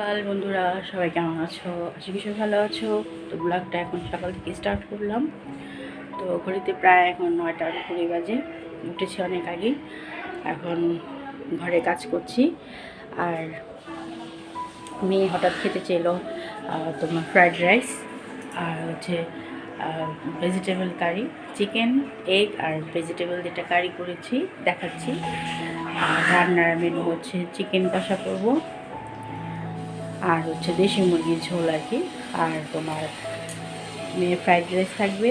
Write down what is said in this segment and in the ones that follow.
সকাল বন্ধুরা, সবাই কেমন আছো? আশা করি ভালো আছো। তো ব্লগটা এখন সকাল থেকে স্টার্ট করলাম। তো ঘড়িতে প্রায় এখন নয়টার কুড়ি বাজে। উঠেছি অনেক আগে। এখন ঘরে কাজ করছি। আর মেয়ে হঠাৎ খেতে চেলো তোমার ফ্রাইড রাইস আর হচ্ছে ভেজিটেবল কারি চিকেন এগ আর ভেজিটেবল যেটা কারি করেছি, দেখাচ্ছি। আর রান্নার মেনু হচ্ছে চিকেন কষা করব। আর হচ্ছে দেশি মুরগির ঝোল আর কি। আর তোমার ফ্রাইড রাইস থাকবে,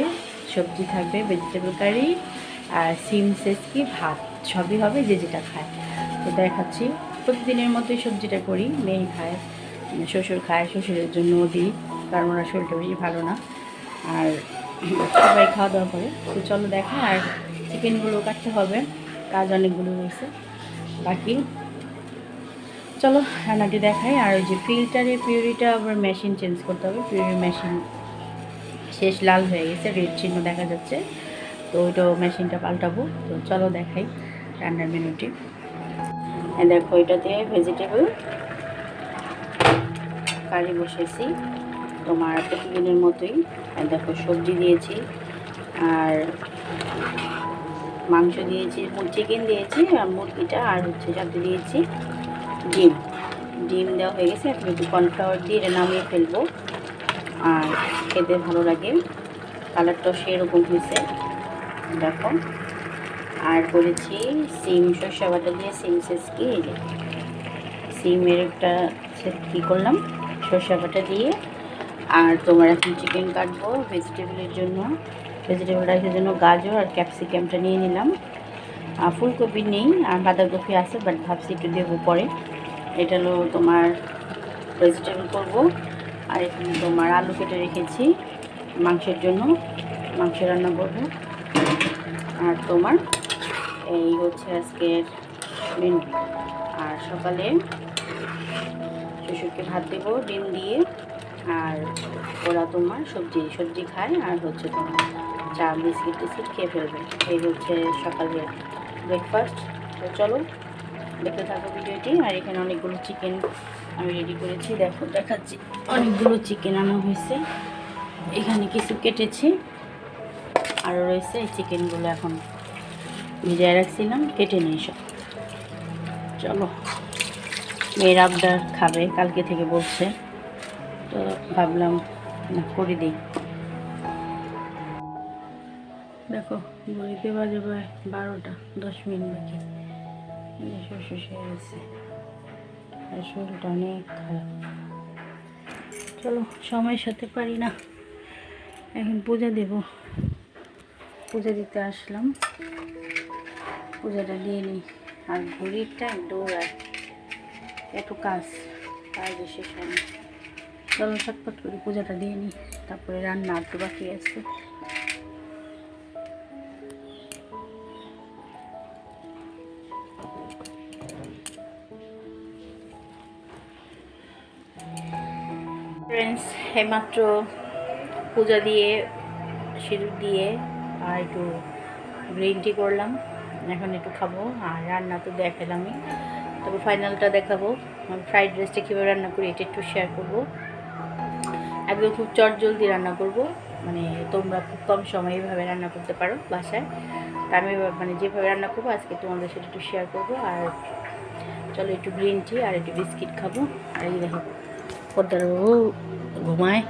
সবজি থাকবে ভেজিটেবল কারি আর সিম সেসকি ভাত, সবই হবে যে যেটা খায়। তো দেখাচ্ছি, প্রতিদিনের মতোই সবজিটা করি, মেয়ে খায়, শ্বশুর খায়, শ্বশুরের জন্য দিই, কারণ ওরা শরীরটা বেশি ভালো না। আর সবাই খাওয়া দাওয়া করে, তো চলো দেখা, আর চিকেনগুলো কাটতে হবে, কাজ অনেকগুলো রয়েছে, বাকি চলো রান্নাটি দেখাই। আর ওই যে ফিল্টারে পিউরিটা আবার মেশিন চেঞ্জ করতে হবে। পিউরি মেশিন শেষ লাল হয়ে গেছে রেড চিহ্ন দেখা যাচ্ছে। তো ওইটাও মেশিনটা পাল্টাবো। তো চলো দেখাই রান্নার মেনুটি দেখো এটাতে ভেজিটেবল কারি বসেছি। তোমার প্রতিদিনের মতোই। দেখো, সবজি দিয়েছি। আর মাংস দিয়েছি চিকেন দিয়েছি, আর মুরগিটা আর হচ্ছে সাথে দিয়েছি। ডিম। ডিম দেওয়া হয়ে গেছে, এখন একটু কর্নফ্লাওয়ার দিয়ে এটা নামিয়ে ফেলব। আর খেতে ভালো লাগে। কালারটাও সেরকম হয়েছে, দেখো। আর করেছি সিম, সর্ষে বাটা দিয়ে সিম সেসকি যে, সিমের একটা কী করলাম, সর্ষে বাটা দিয়ে। আর তোমার এখন চিকেন কাটবো ভেজিটেবলের জন্য। ভেজিটেবল রাইসের জন্য গাজর আর ক্যাপসিকামটা নিয়ে নিলাম। আর ফুলকপি নেই, আর বাঁধাকপি আছে বাট ভাবছি একটু দেবো পরে। এটা হলো তোমার ভেজিটেবল করব। আর এখানে তোমার আলু কেটে রেখেছি মাংসের জন্য। মাংস রান্না করব। আর তোমার এই হচ্ছে আজকের মেনু আর সকালে শ্বশুরকে ভাত দেবো, ডিম দিয়ে। আর ওরা তোমার সবজি সবজি খায়। আর হচ্ছে তোমার চা বিস্কিট টিস্কিট খেয়ে ফেলবে। এই হচ্ছে সকালের ব্রেকফাস্ট তো চলো দেখতে থাকো ভিডিওটি। আর এখানে অনেকগুলো চিকেন আমি রেডি করেছি। দেখো, দেখাচ্ছি। অনেকগুলো চিকেন আনা হয়েছে। এখানে কিছু কেটেছি। আরও রয়েছে। এই চিকেনগুলো এখন ভিজিয়ে রাখছিলাম। কেটে নিই সব। চলো। মেয়ের আবদার খাবে। কালকে থেকে বলছে। তো ভাবলাম, না, করে দিই। দেখো ঘড়িতে বাজে প্রায় বারোটা, দশ মিনিট বাকি। হয়ে গেছে শরীরটা অনেক খারাপ। চলো সময়ের সাথে পারি না। এখন পূজা দেব। পূজা দিতে আসলাম। পূজাটা দিয়ে নিই। আর ঘড়িটা দৌড়ায়। একটু কাজ কাজ শেষ হয় চলো ছটফট করে পূজাটা দিয়ে নিই। তারপরে রান্না একটু বাকি আছে। এইমাত্র পূজা দিয়ে সিঁদুর দিয়ে আর একটু গ্রিন টি করলাম। এখন একটু খাব আর রান্না তো দেখালামই। তবে ফাইনালটা দেখাবো। ফ্রাইড রাইসটা কীভাবে রান্না করি এটা একটু শেয়ার করব। একদম খুব চট জলদি রান্না করব। মানে তোমরা খুব কম সময়ে এইভাবে রান্না করতে পারো বাসায়। তা আমি মানে যেভাবে রান্না করব আজকে তোমাদের সেটা একটু শেয়ার করব। আর চলো একটু গ্রিন টি আর একটু বিস্কিট খাব। আর এই দেখো বাবু ঘুমায়।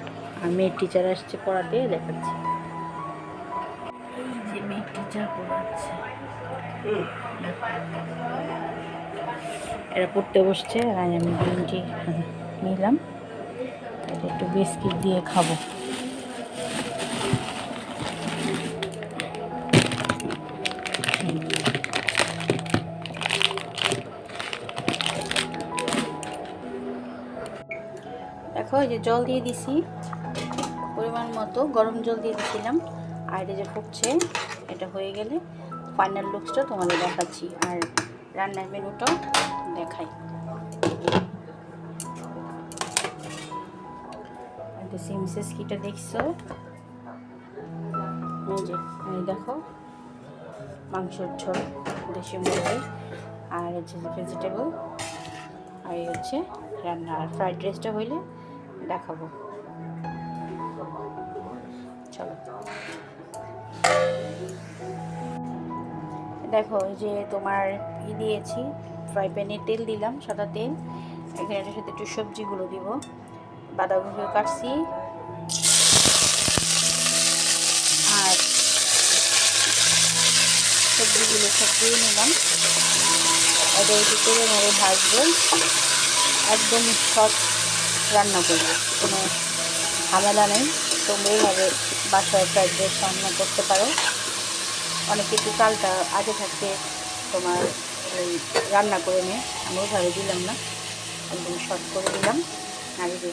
আর মেয়ের টিচার আসছে পড়াতে, দেখাচ্ছি। টিচার এরা পড়তে বসছে, আর আমি টি নিলাম। একটু বিস্কিট দিয়ে খাব। এই যে জল দিয়ে দিছি। পরিমাণ মতো গরম জল দিয়ে দিছিলাম। আর এটা যে ফুটছে, এটা হয়ে গেলে ফাইনাল লুকসটা তোমাদের দেখাচ্ছি। আর রান্নার মেনুটাও দেখাই। এটা সিমসেস কিটা দেখছ? এই যে, এই দেখো, মাংসের ঝোল, দেশি মুরগি, আর হচ্ছে ভেজিটেবল আর হচ্ছে রান্না আর ফ্রাইড রাইসটা হইলে দেখাবো। চলো। দেখো যে তোমার ই দিয়েছি ফ্রাই প্যানে তেল দিলাম, সাদা তেল। এখানে এটার সাথে একটু সবজিগুলো দিব। বাঁধাকপি কাটছি। আর সবজিগুলো সব দিয়ে নিলাম। এটা একটু তেলে মেরে ভাজবো। একদম সব রান্না করব। কোনো ঝামেলা নেই। তোমরা এইভাবে বাসায় ফ্রাইড রাইস রান্না করতে পারো। অনেকে একটু চালটা আগে থাকতে তোমার ওই রান্না করে নিয়ে আমি ওইভাবে দিলাম না। একদম শর্ট করে দিলাম। যে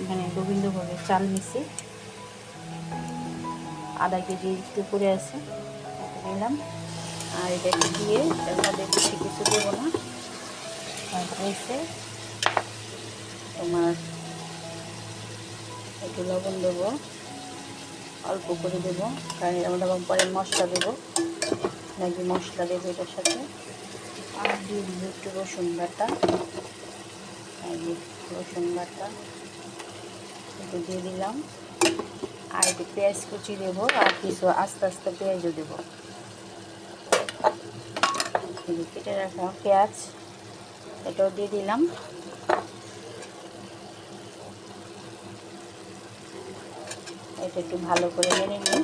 এখানে গোবিন্দভোগের চাল মিশি আধা কেজি একটু পরে আছে নিলাম আর এটা দিয়ে এর বেশি কিছু দেবো না। আর রয়েছে তোমার একটু লবণ দেবো, অল্প করে দেবো কারণ আমরা পরে মশলা দেবো, ম্যাগি মশলা দেবো এটার সাথে। আর দিয়ে একটু রসুন বাটা রসুন বাটা, একটু দিয়ে দিলাম। আর একটু পেঁয়াজ কুচি দেবো, আর কিছু আস্তে আস্তে পেঁয়াজও দেবো। কেটে রাখলাম পেঁয়াজ, এটাও দিয়ে দিলাম। এটা একটু ভালো করে মেরে নিই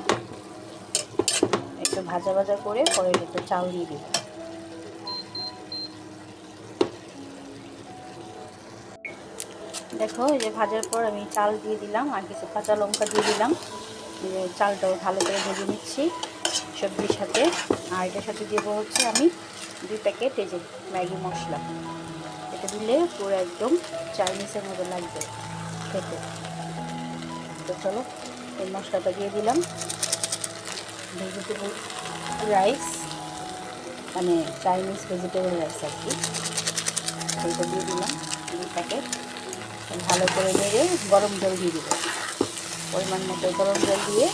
একটু ভাজা ভাজা করে পরে একটু চাল দিয়ে দিব দেখো, এই যে ভাজার পর আমি চাল দিয়ে দিলাম আর কিছু কাঁচা লঙ্কা দিয়ে দিলাম। চালটাও ভালো করে ভেজে নিচ্ছি সবজির সাথে। আর এটার সাথে দেবো হচ্ছে আমি দুই প্যাকেট এই যে ম্যাগি মশলা। এটা দিলে পুরো একদম চাইনিজের মতো লাগবে খেতে। তো চলো এই মশলাটা দিয়ে দিলাম। ভেজিটেবল রাইস মানে চাইনিজ ভেজিটেবল রাইস আর কি। সেইটা দিয়ে দিলাম প্যাকেট ভালো করে নেড়ে গরম জল দিয়ে দেবো পরিমাণ মতো গরম জল দিয়ে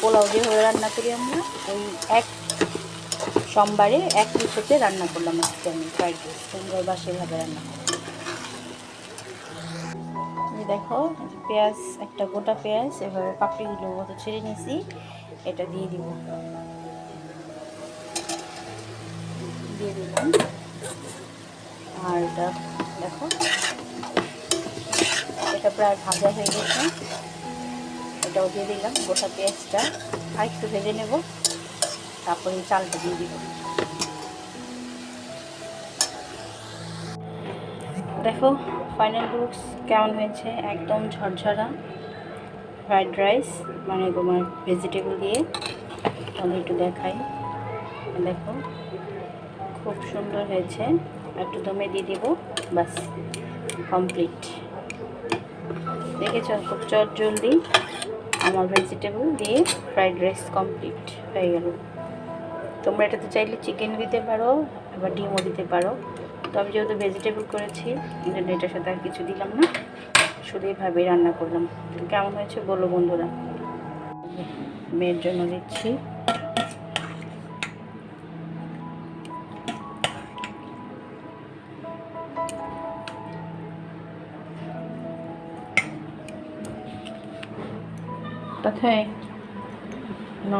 পোলাও যেভাবে রান্না করি আমরা, ওই এক সোমবারে এক কিছুতে রান্না করলাম আজকে আমি ফ্রাইড রাইস তোমরা বা সেভাবে রান্না করো। এই দেখো পেঁয়াজ, একটা গোটা পেঁয়াজ এভাবে পাপড়িগুলো মতো ছেড়ে নিয়েছি, এটা দিয়ে দিব। দিয়ে দিলাম। আর এটা দেখো, এটা প্রায় ভাজা হয়ে গেছে। এটাও দিয়ে দিলাম, গোটা পেঁয়াজটা। আর একটু ভেজে নেব, তারপরে চালটা দিয়ে দিব। দেখো ফাইনাল লুকস কেমন হয়েছে? একদম ঝরঝরা। ফ্রাইড রাইস মানে তোমার ভেজিটেবল দিয়ে। আমি একটু দেখাই। দেখো, খুব সুন্দর হয়েছে। একটু দমে দিয়ে দিব বাস কমপ্লিট দেখেছ? খুব চট জলদি আমার ভেজিটেবল দিয়ে ফ্রাইড রাইস কমপ্লিট হয়ে গেল। তোমরা এটাতে চাইলে চিকেন দিতে পারো, আবার ডিমও দিতে পারো। তো আমি যেহেতু ভেজিটেবল করেছি জন্য এটার সাথে আর কিছু দিলাম না। শুধু এইভাবেই রান্না করলাম। তো কেমন হয়েছে বলো বন্ধুরা? মেয়ের জন্য দিচ্ছি। ন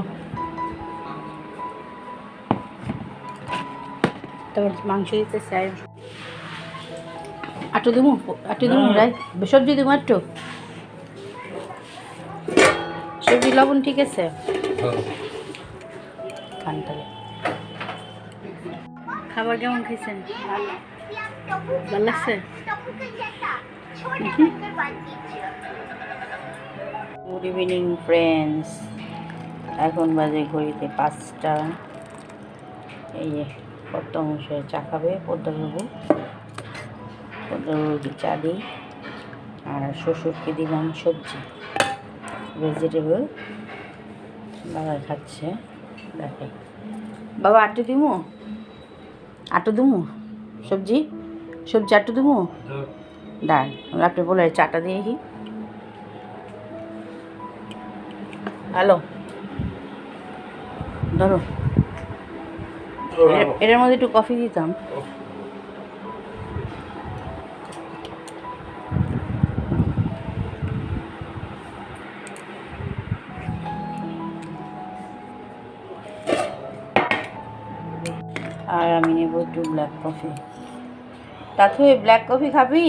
তারপর মাংস দিতে চাই আটু দিমু আটু দিমু রাই সবজি দিমু একটু সবজি লবণ ঠিক আছে? খাবার কেমন খাইছেন ভালো লাগছে গুড ইভিনিং ফ্রেন্ডস এখন বাজে ঘড়িতে পাঁচটা। এই কত মশাই চা খাবে? পদ্মাবাবু পদ্মাবাবুকে চা দিই আর শ্বশুরকে দিলাম সবজি। ভেজিটেবল বাবা খাচ্ছে। দেখে। বাবা আটু দিমু? আটু দিমু? সবজি? সবজি আটু দিমু? ডাল। আপনি বলে চাটা দিয়ে কি হ্যালো। ধরো। এটার মধ্যে একটু কফি দিতাম। একটু ব্ল্যাক কফি তাতে ব্ল্যাক কফি খাবি?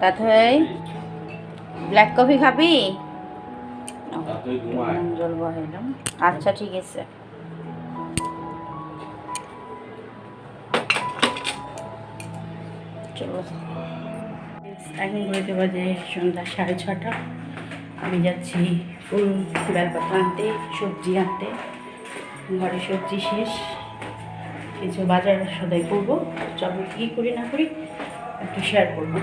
তাতে ব্ল্যাক কফি খাবি? জল বহাইলাম আচ্ছা ঠিক আছে। চলো। এখন ঘুরতে বাজে সন্ধ্যা সাড়ে ছটা। আমি যাচ্ছি ফুল বেলপাতা আনতে সবজি আনতে। ঘরে সবজি শেষ। কিছু বাজার সদাই করব। চলো কী করি না করি, একটু শেয়ার করব।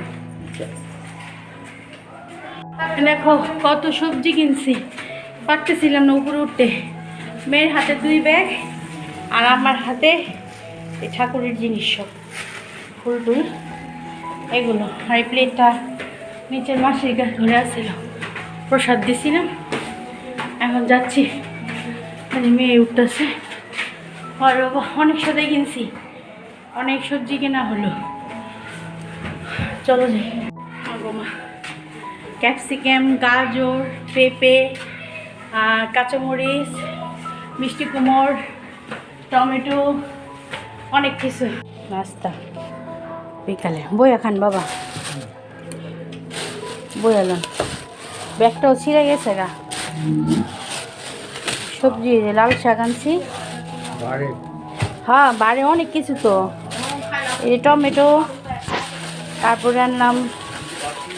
দেখো কত সবজি কিনছি। পারতেছিলাম না উপরে উঠতে। মেয়ের হাতে দুই ব্যাগ আর আমার হাতে এই ঠাকুরের জিনিস সব। ফুল টুল, এগুলো। আর এই প্লেটটা নিচের মাসির গা ঘরে আসছিল প্রসাদ দিছিলাম। এখন যাচ্ছি। মানে মেয়ে উঠতেছে। আর বাবা অনেক সাথে কিনছি। অনেক সবজি কেনা হলো। চলো যাই। মা ক্যাপসিকাম, গাজর, পেঁপে কাঁচামরিচ, মিষ্টি কুমড়, টমেটো, অনেক কিছু। নাস্তা। বিকালে। বইয়া খান বাবা। বইয়া লন। ব্যাগটাও ছিঁড়ে গেছে গা। সবজি লাল শাক আনছি। হ্যাঁ বাড়ি অনেক কিছু তো। এই টমেটো তারপরে আনলাম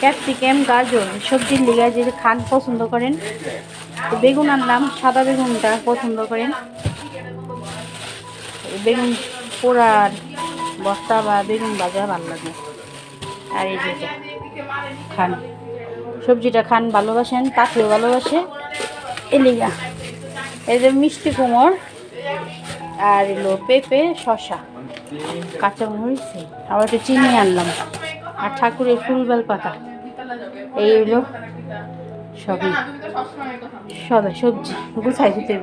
ক্যাপসিকাম গাজর সবজির লিগা যে খান পছন্দ করেন। বেগুন আনলাম সাদা বেগুনটা পছন্দ করেন। বেগুন পোড়ার বস্তা বা বেগুন ভাজা ভালো লাগে। আর এই যে খান সবজিটা খান ভালোবাসেন তাকেও ভালোবাসে। এলিগা এই যে মিষ্টি কুমড়, আর এলো পেঁপে শশা কাঁচামরিচ, আবার একটু চিনি আনলাম, আর ঠাকুরের ফুল বেল পাতা এই হলো সবই। সবাই সবজি গুছাই দিতে